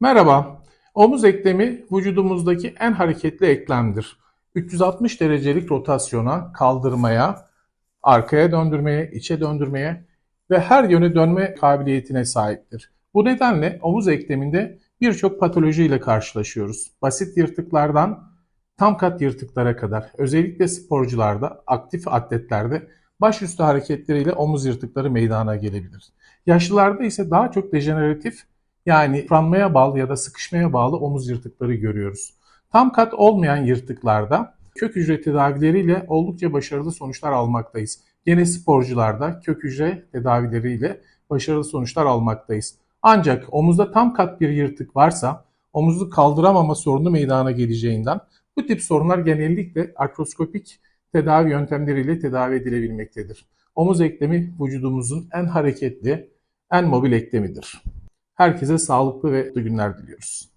Merhaba. Omuz eklemi vücudumuzdaki en hareketli eklemdir. 360 derecelik rotasyona, kaldırmaya, arkaya döndürmeye, içe döndürmeye ve her yöne dönme kabiliyetine sahiptir. Bu nedenle omuz ekleminde birçok patoloji ile karşılaşıyoruz. Basit yırtıklardan tam kat yırtıklara kadar özellikle sporcularda, aktif atletlerde başüstü hareketleriyle omuz yırtıkları meydana gelebilir. Yaşlılarda ise daha çok dejeneratif yani yıpranmaya bağlı ya da sıkışmaya bağlı omuz yırtıkları görüyoruz. Tam kat olmayan yırtıklarda kök hücre tedavileriyle oldukça başarılı sonuçlar almaktayız. Gene sporcularda kök hücre tedavileriyle başarılı sonuçlar almaktayız. Ancak omuzda tam kat bir yırtık varsa omuzu kaldıramama sorunu meydana geleceğinden bu tip sorunlar genellikle artroskopik tedavi yöntemleriyle tedavi edilebilmektedir. Omuz eklemi vücudumuzun en hareketli, en mobil eklemidir. Herkese sağlıklı ve mutlu günler diliyoruz.